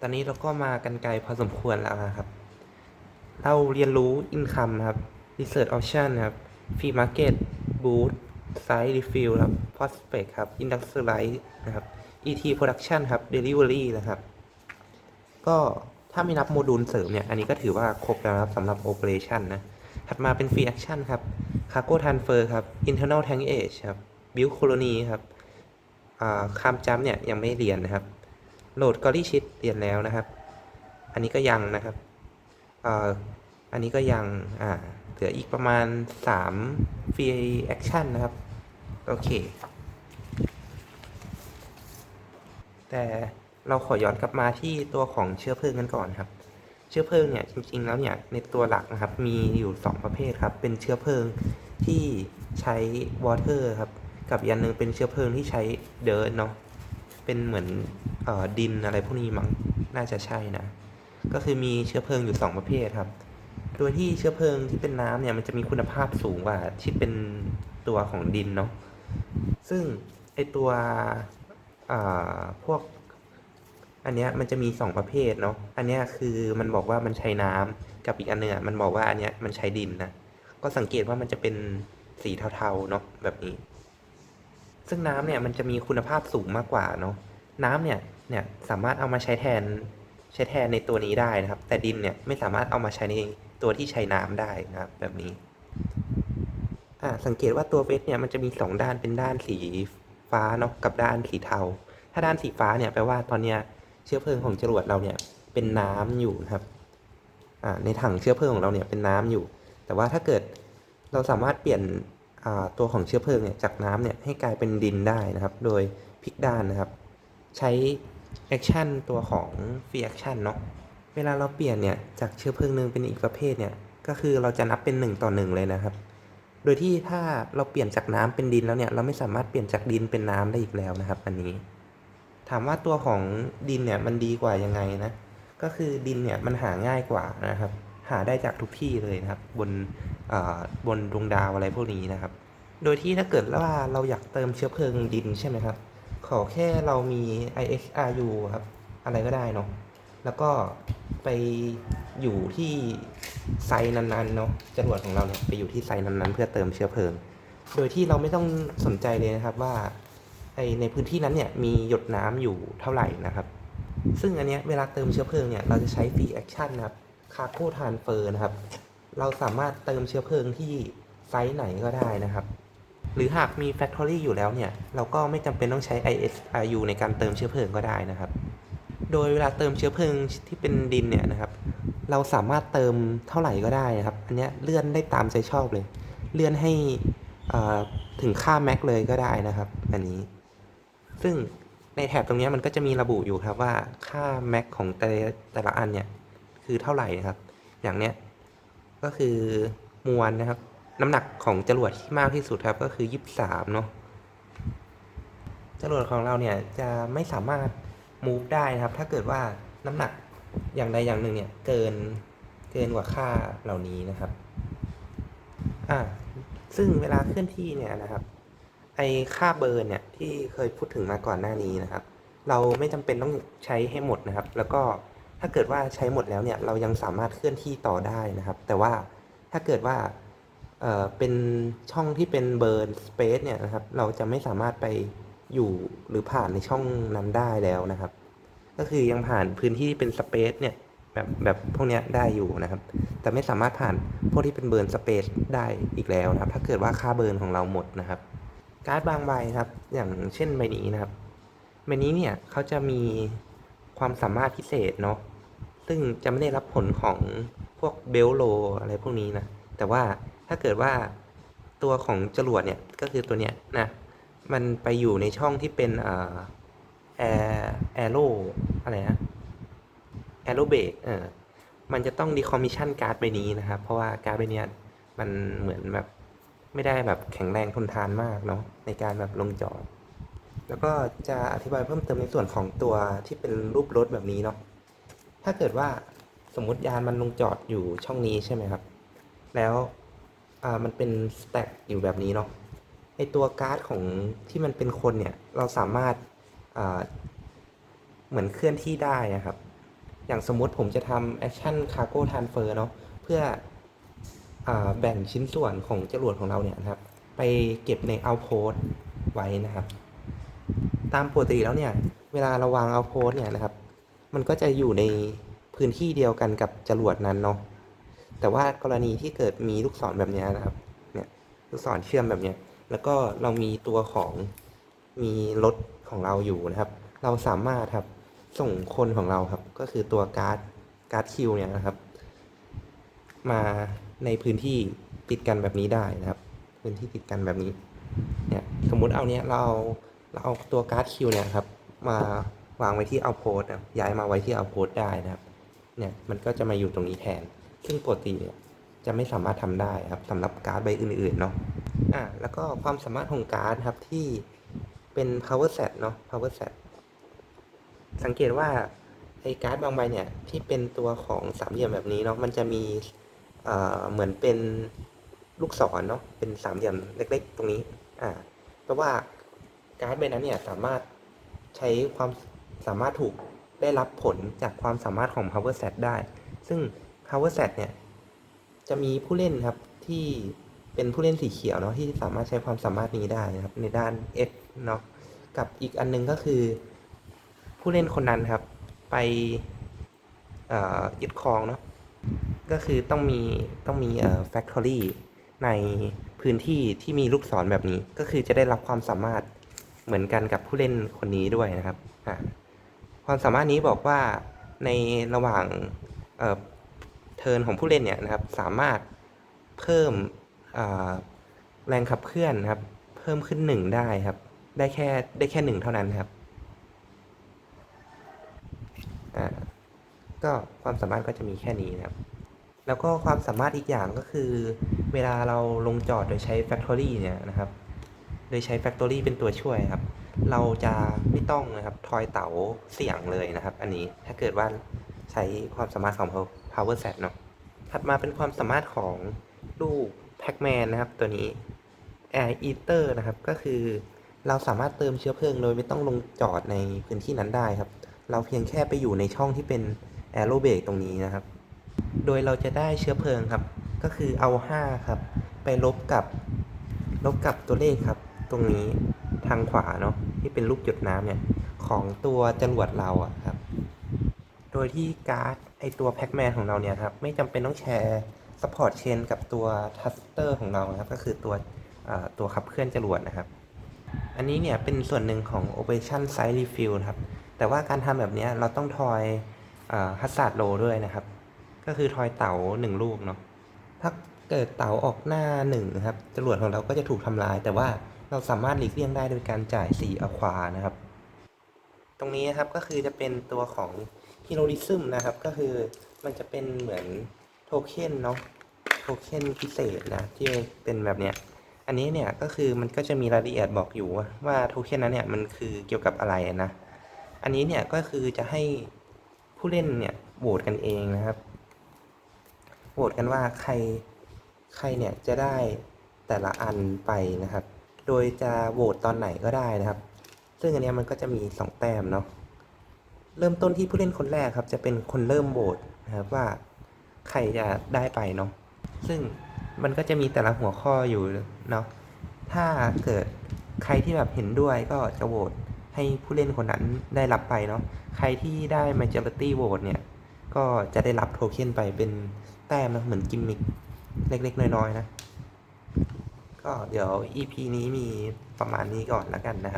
ตอนนี้เราก็มากันไกลพอสมควรแล้วนะครับ เราเรียนรู้ income ครับ research option ครับ free market boost site refill ครับ prospect ครับ industrialize นะครับ et production ครับ delivery นะครับ ก็ถ้าไม่นับโมดูลเสริมเนี่ย อันนี้ก็ถือว่าครบแล้วครับสำหรับ operation นะ ถัดมาเป็น free action ครับ cargo transfer ครับ internal tank age ครับ build colony ครับอ่าคามจัมเนี่ยยังไม่เรียนนะครับ โหลดกอรี่ชิ t เรียนแล้วนะครับ อันนี้ก็ยังนะครับอ่าอันนี้ก็ยัง อ่า เหลืออีกประมาณ3 free action นะครับ โอเค แต่เราขอย้อนกลับมาที่ตัวของเชื้อเพลิงกันก่อนครับ เชื้อเพลิงเนี่ยจริง ๆ แล้วเนี่ยในตัวหลักนะครับมีอยู่ 2 ประเภทครับ เป็นเชื้อเพลิงที่ใช้ water ครับ กับอีกอันหนึ่งเป็นเชื้อเพลิงที่ใช้ dirt เนาะ เป็นเหมือนออดินอะไรพวกนี้มั้งน่าจะใช่นะ ก็คือมีเชื้อเพลิงอยู่ 2 ประเภทครับ โดยที่เชื้อเพลิงที่เป็นน้ำเนี่ยมันจะมีคุณภาพสูงกว่าที่เป็นตัวของดินเนาะซึ่งไอตัวพวก อันเนี้ยมันจะมี 2 ประเภทเนาะอันเนี้ยคือมันบอกว่ามันใช้น้ำกับอีกอันเนึงอะมันบอกว่าอันเนี้ยมันใช้ดินนะก็สังเกตว่ามันจะเป็นสีเทาๆเนาะแบบนี้ ซึ่งน้ำเนี่ยมันจะมีคุณภาพสูงมากกว่าเนาะน้ำเนี่ยเนี่ยสามารถเอามาใช้แทนใช้แทนในตัวนี้ได้นะครับ แต่ดินเนี่ยไม่สามารถเอามาใช้ในตัวที่ใช้น้ำได้นะครับ แบบนี้อ่าสังเกตว่าตัวเวทเนี่ยมันจะมีสองด้านเป็นด้านสีฟ้าเนาะกับด้านสีเทา ถ้าด้านสีฟ้าเนี่ยแปลว่าตอนเนี้ยเชื้อเพลิงของจรวดเราเนี่ยเป็นน้ำอยู่นะครับอ่าในถังเชื้อเพลิงของเราเนี่ยเป็นน้ำอยู่ แต่ว่าถ้าเกิดเราสามารถเปลี่ยน ตัวของเชื้อเพลิงเนี่ยจากน้ำเนี่ยให้กลายเป็นดินได้นะครับ โดยพลิกด้านนะครับ ใช้แอคชั่นตัวของฟรีแอคชั่นเนาะเวลาเราเปลี่ยนเนี่ยจากเชื้อเพลิงหนึ่งเป็นอีกประเภทเนี่ยก็คือเราจะนับเป็นหนึ่งต่อหนึ่งเลยนะครับ โดยที่ถ้าเราเปลี่ยนจากน้ำเป็นดินแล้วเนี่ยเราไม่สามารถเปลี่ยนจากดินเป็นน้ำได้อีกแล้วนะครับ อันนี้ ถามว่าตัวของดินเนี่ยมันดีกว่ายังไงนะก็คือดินเนี่ยมันหาง่ายกว่านะครับ หาได้จากทุกที่เลยนะครับ บน บนดวงดาวอะไรพวกนี้นะครับ โดยที่ถ้าเกิดว่าเราอยากเติมเชื้อเพลิงดินใช่ไหมครับ ขอแค่เรามี ISRU ครับ อะไรก็ได้เนาะ แล้วก็ไปอยู่ที่ไซต์นั้นๆเนาะจรวดของเราเนี่ยไปอยู่ที่ไซต์นั้นๆ เพื่อเติมเชื้อเพลิง โดยที่เราไม่ต้องสนใจเลยนะครับว่าไอในพื้นที่นั้นเนี่ยมีหยดน้ำอยู่เท่าไหร่นะครับ ซึ่งอันเนี้ยเวลาเติมเชื้อเพลิงเนี่ยเราจะใช้ free action นะครับ cargo transfer นะครับ เราสามารถเติมเชื้อเพลิงที่ไซต์ไหนก็ได้นะครับ หรือหากมี factory อยู่แล้วเนี่ย เราก็ไม่จำเป็นต้องใช้ ISRU ในการเติมเชื้อเพลิงก็ได้นะครับ โดยเวลาเติมเชื้อเพลิงที่เป็นดินเนี่ยนะครับ เราสามารถเติมเท่าไหร่ก็ได้นะครับ อันนี้เลื่อนได้ตามใจชอบเลย เลื่อนให้ถึงค่าแม็กเลยก็ได้นะครับ อันนี้ ซึ่งในแถบตรงนี้มันก็จะมีระบุอยู่ครับว่าค่าแม็กของแต่แต่ละอันเนี่ยคือเท่าไหร่นะครับ อย่างเนี้ย ก็คือมวลนะครับ น้ำหนักของจรวดที่มากที่สุดครับ ก็คือ23เนาะจรวดของเราเนี่ยจะไม่สามารถ move ได้นะครับ ถ้าเกิดว่าน้ำหนักอย่างใดอย่างหนึ่งเนี่ยเกินเกินกว่าค่าเหล่านี้นะครับ อ่า ซึ่งเวลาเคลื่อนที่เนี่ยนะครับ ไอค่าเบิร์นเนี่ยที่เคยพูดถึงมาก่อนหน้านี้นะครับ เราไม่จำเป็นต้องใช้ให้หมดนะครับ แล้วก็ ถ้าเกิดว่าใช้หมดแล้วเนี่ยเรายังสามารถเคลื่อนที่ต่อได้นะครับ แต่ว่าถ้าเกิดว่าเอ่อเป็นช่องที่เป็นเบิร์นสเปซเนี่ยนะครับ เราจะไม่สามารถไปอยู่หรือผ่านในช่องนั้นได้แล้วนะครับ ก็คือยังผ่านพื้นที่ที่เป็นสเปซเนี่ยแบบแบบพวกนี้ได้อยู่นะครับ แต่ไม่สามารถผ่านพวกที่เป็นเบิร์นสเปซได้อีกแล้วนะครับ ถ้าเกิดว่าค่าเบิร์นของเราหมดนะครับ การ์ดบางใบครับ อย่างเช่นใบนี้นะครับใบนี้เนี่ยเขาจะมี ความสามารถพิเศษเนาะซึ่งจะไม่ได้รับผลของพวกเบลโลอะไรพวกนี้นะ แต่ว่าถ้าเกิดว่าตัวของจรวดเนี่ยก็คือตัวเนี้ยนะมันไปอยู่ในช่องที่เป็นเอ่อแอร์แอโรอะไรนะแอโรเบกเออมันจะต้องดีคอมมิชชั่นการ์ดใบนี้นะครับ เพราะว่าการ์ดใบนี้มันเหมือนแบบไม่ได้แบบแข็งแรงทนทานมากเนาะในการแบบลงจอด แล้วก็จะอธิบายเพิ่มเติมในส่วนของตัวที่เป็นรูปรถแบบนี้เนาะ ถ้าเกิดว่าสมมุติยานมันลงจอดอยู่ช่องนี้ใช่ไหมครับ แล้วอ่ามันเป็นสแต็กอยู่แบบนี้เนาะไอตัวการ์ดของที่มันเป็นคนเนี่ย เราสามารถอ่าเหมือนเคลื่อนที่ได้นะครับ อย่างสมมติผมจะทำ action cargo transfer เนาะ เพื่ออแบ่งชิ้นส่วนของจรวดของเราเนี่ยนะครับ ไปเก็บใน outpost ไว้นะครับ ตามปกติแล้วเนี่ย เวลาเราวาง outpost เนี่ยนะครับ มันก็จะอยู่ในพื้นที่เดียวกันกับจรวดนั้นเนาะ แต่ว่ากรณีที่เกิดมีลูกศรแบบนี้นะครับ เนี่ยลูกศรเชื่อมแบบนี้ แล้วก็เรามีตัวของมีรถของเราอยู่นะครับ เราสามารถครับส่งคนของเราครับ ก็คือตัวการ์ดการ์ดคิวเนี่ยนะครับ มาในพื้นที่ติดกันแบบนี้ได้นะครับ พื้นที่ติดกันแบบนี้ เนี่ยสมมุติเอาเนี้ยเรา เราเอาตัวการ์ดคิวเนี่ยครับ มาวางไว้ที่เอาโพสครับย้ายมาไว้ที่เอาโพสได้นะครับ เนี่ยมันก็จะมาอยู่ตรงนี้แทน ซึ่งปกติเนี่ยจะไม่สามารถทำได้ครับสำหรับการ์ดใบอื่นๆเนาะอ่าแล้วก็ความสามารถของการ์ดครับที่เป็น power set เนาะ power set สังเกตว่าไอ้การ์ดบางใบเนี่ยที่เป็นตัวของสามเหลี่ยมแบบนี้เนาะมันจะมีเอ่อเหมือนเป็นลูกศรเนาะเป็นสามเหลี่ยมเล็ก ๆ ตรงนี้อ่าแปลว่า การ์ดใบนั้นเนี่ยสามารถใช้ความสามารถถูกได้รับผลจากความสามารถของ power set ได้ ซึ่ง power set เนี่ยจะมีผู้เล่นครับที่เป็นผู้เล่นสีเขียวเนาะที่สามารถใช้ความสามารถนี้ได้นะครับในด้าน F เนาะกับอีกอันนึงก็คือ ผู้เล่นคนนั้นครับ ไปยึดครองเนาะก็คือต้องมีต้องมีเอ่อ factory ในพื้นที่ที่มีลูกศรแบบนี้ก็คือจะได้รับความสามารถ เหมือนกันกับผู้เล่นคนนี้ด้วยนะครับความสามารถนี้บอกว่าในระหว่างเเทิร์นของผู้เล่นเนี่ยนะครับ สามารถเพิ่มแรงขับเคลื่อนนะครับ เพิ่มขึ้นหนึ่งได้ครับ ได้แค่ได้แค่หนึ่งเท่านั้นครับก็ความสามารถก็จะมีแค่นี้นะครับ แล้วก็ความสามารถอีกอย่างก็คือ เวลาเราลงจอดโดยใช้ Factory เนี่ยนะครับ โดยใช้ Factory เป็นตัวช่วยครับ เราจะไม่ต้องนะครับทอยเต๋าเสียงเลยนะครับ อันนี้ถ้าเกิดว่าใช้ความสามารถของ Power Set เนาะถัดมาเป็นความสามารถของลูก Pac-Man นะครับ ตัวนี้ Air Eater นะครับ ก็คือเราสามารถเติมเชื้อเพลิงโดยไม่ต้องลงจอดในพื้นที่นั้นได้ครับ เราเพียงแค่ไปอยู่ในช่องที่เป็น Aero b r a k ตรงนี้นะครับ โดยเราจะได้เชื้อเพลิงครับ ก็คือเอา 5 ครับ ไปลบกับ ลบกับตัวเลขครับ ตรงนี้ทางขวาเนาะที่เป็นรูปหยดน้ำเนี่ยของตัวจรวดเราอะครับ โดยที่การ์ดไอตัวแพ็กแมนของเราเนี่ยครับไม่จำเป็นต้องแชร์ซัพพอร์ตเชนกับตัวทัสเตอร์ของเรานะครับ ก็คือตัวตัวขับเคลื่อนจรวดนะครับ อันนี้เนี่ยเป็นส่วนหนึ่งของ Operation Site Refill นะครับ แต่ว่าการทำแบบนี้เราต้องทอยฮัสซาดโลด้วยนะครับ ก็คือทอยเต๋าหนึ่งลูกเนาะถ้าเกิดเต๋าออกหน้าหนึ่งนะครับจรวดของเราก็จะถูกทำลายแต่ว่า เราสามารถหลีกเลี่ยงได้โดยการจ่าย4อควานะครับ ตรงนี้นะครับก็คือจะเป็นตัวของฮิโร i ิซึมนะครับ ก็คือมันจะเป็นเหมือนโทเค็นเนาะโทเค็นพิเศษนะที่เป็นแบบเนี้ยอันนี้เนี่ยก็คือมันก็จะมีรายละเอียดบอกอยู่ว่าโทเค็นนั้นเนี่ยมันคือเกี่ยวกับอะไรนะ อันนี้เนี่ยก็คือจะให้ผู้เล่นเนี่ยโหวตกันเองนะครับโหวตกันว่าใครใครเนี่ยจะได้แต่ละอันไปนะครับ โดยจะโหวตตอนไหนก็ได้นะครับ ซึ่งอันนี้มันก็จะมีสองแต้มเนาะ เริ่มต้นที่ผู้เล่นคนแรกครับ จะเป็นคนเริ่มโหวตนะครับว่าใครจะได้ไปเนาะ ซึ่งมันก็จะมีแต่ละหัวข้ออยู่เนาะ ถ้าเกิดใครที่แบบเห็นด้วยก็จะโหวตให้ผู้เล่นคนนั้นได้รับไปเนาะ ใครที่ได้ majority vote เนี่ย ก็จะได้รับโทเค็นไปเป็นแต้มนะเหมือนกิมมิคเล็กๆ น้อยๆนะ ก็เดี๋ยว EP นี้มีประมาณนี้ก่อนแล้วกันนะครับ